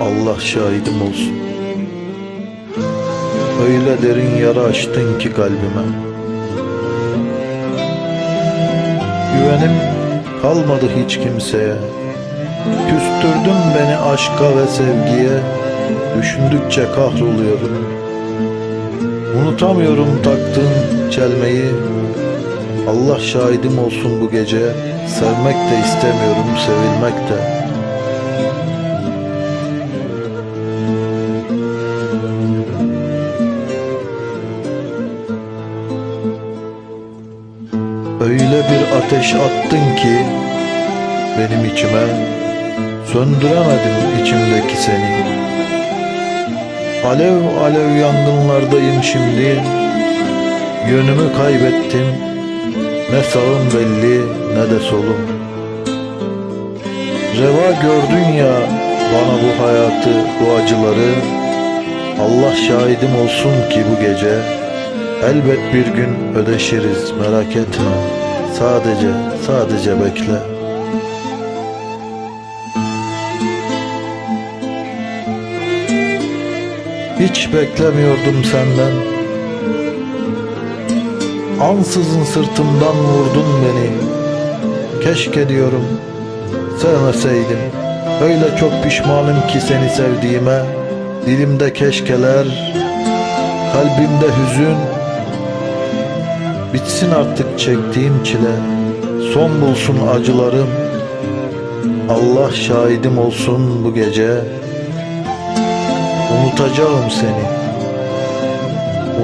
Allah şahidim olsun. Öyle derin yara açtın ki kalbime. Güvenim kalmadı hiç kimseye. Küstürdün beni aşka ve sevgiye. Düşündükçe kahroluyorum. Unutamıyorum taktığın çelmeyi. Allah şahidim olsun bu gece. Sevmek de istemiyorum, sevilmek de. Öyle bir ateş attın ki benim içime söndüremedim içimdeki seni. Alev alev yangınlardayım şimdi. Yönümü kaybettim. Ne sağım belli ne de solum. Reva gördün ya bana bu hayatı, bu acıları. Allah şahidim olsun ki bu gece elbet bir gün ödeşiriz merak etme. Sadece, sadece bekle. Hiç beklemiyordum senden. Ansızın sırtımdan vurdun beni. Keşke diyorum sevmeseydim. Öyle çok pişmanım ki seni sevdiğime. Dilimde keşkeler, kalbimde hüzün. Bitsin artık çektiğim çile. Son bulsun acılarım. Allah şahidim olsun bu gece. Unutacağım seni.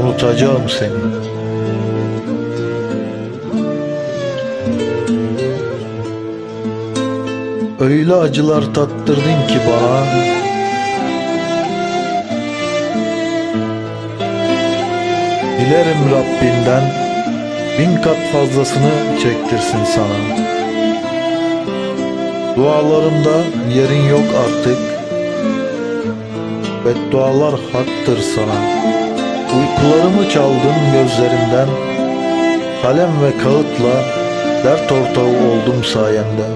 Unutacağım seni. Öyle acılar tattırdın ki bana Dilerim Rabbimden bin kat fazlasını çektirsin sana. Dualarımda yerin yok artık. Beddualar haktır sana. Uykularımı çaldın gözlerimden. Kalem ve kağıtla dert ortağı oldum sayende.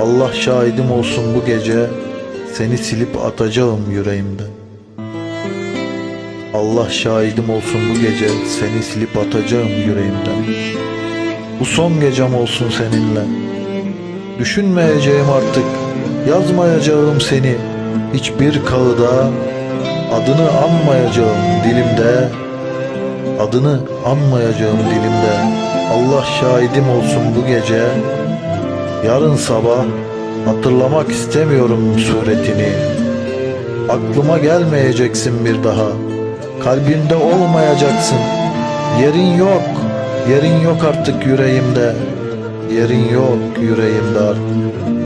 Allah şahidim olsun bu gece Seni silip atacağım yüreğimden Allah şahidim olsun bu gece Seni silip atacağım yüreğimden. Bu son gecem olsun seninle. Düşünmeyeceğim artık Yazmayacağım seni. Hiçbir kağıda Adını anmayacağım dilimde. Adını anmayacağım dilimde. Allah şahidim olsun bu gece. Yarın sabah hatırlamak istemiyorum suretini. Aklıma gelmeyeceksin bir daha Kalbimde olmayacaksın. Yerin yok. Yerin yok artık yüreğimde. Yerin yok yüreğimde artık